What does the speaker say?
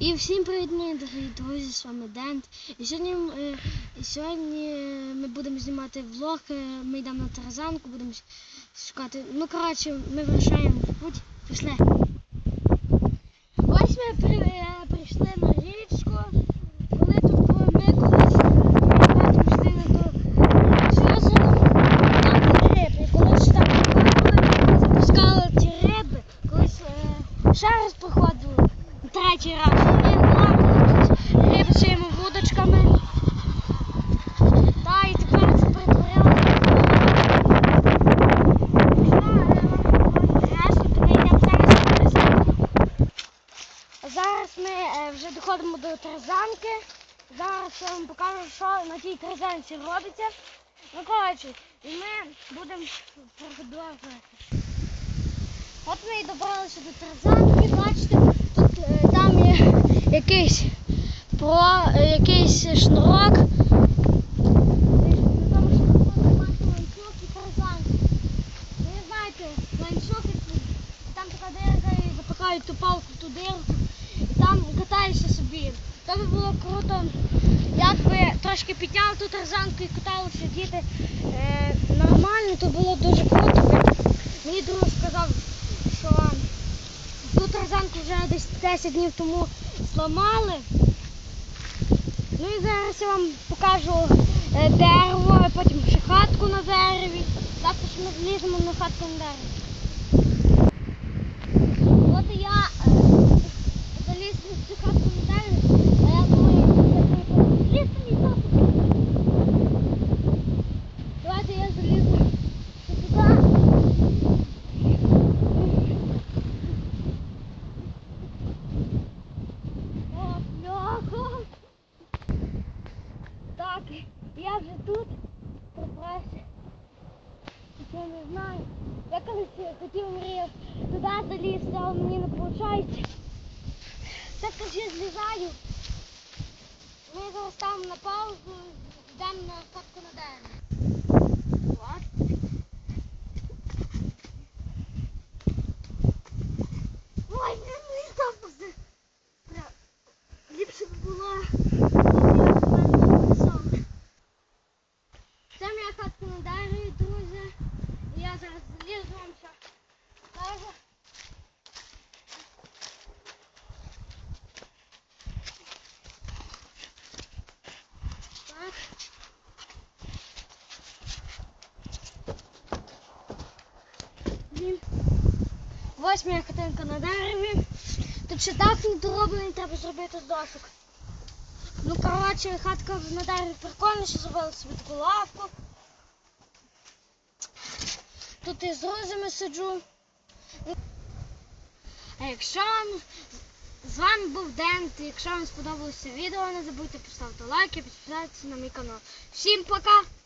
І всім привіт, мої дорогі друзі, з вами Дент. І сьогодні, е, сьогодні ми будемо знімати влог. е, Ми йдемо на тарзанку, будемо шукати. Ну, коротше, ми вирішаємо в путь. Пішли. Ось ми при, е, прийшли на річку. Коли тут були ми колись е, ребята пішли на до озера, там були риби. І Колись там плавали, запускали ці риби. Колись е, ще раз проходили. Третій раз. Тут вудочками. Та і тепер це перетворилося. А Зараз ми е, вже доходимо до тарзанки. Зараз я вам покажу, що на тій тарзанці робиться. Ну, коротше, і ми будемо продовжувати. От ми і добралися до тарзанки. Бачите, там є якийсь про е, якийсь шнурок. На тому шнурку бачите ланцюг і тарзанка. Ви знаєте, ланцюг там така ту палку в ту дирку. І там катаєшся собі. То би було круто, якби трошки підняли ту тарзанку і каталися діти е, нормально, то було дуже круто. би. Мій друг сказав, що ту тарзанку вже десь 10 днів тому зламали. Ну і зараз я вам покажу е, дерево, потім ще хатку на дереві. Також ми зліземо на хатку на дереві. От і я е, заліз на цю хатку на дереві, а я думаю, я залізти мій тато. Давайте я залізу туди. О, бляха. Так, я вже тут пробрався. Я не знаю. Я колись хотів мріяв туди залізти, але мені не виходить. Також я злізаю. Ми зараз ставимо на паузу, йдемо на фотку на дерево. От. Ой, мені там Ліпше б було. Це моя хатка на дереві, друзі. І я зараз залізу вам ще. покажу. Так. Ось моя хатинка на дереві. Тут ще дах не треба зробити з. Ну, коротше, хатка на дереві прикольна, що зробили собі таку лавку. Тут і з друзями сиджу. А якщо вам з вами був Дент, якщо вам сподобалося відео, не забудьте поставити лайк і підписатися на мій канал. Всім пока!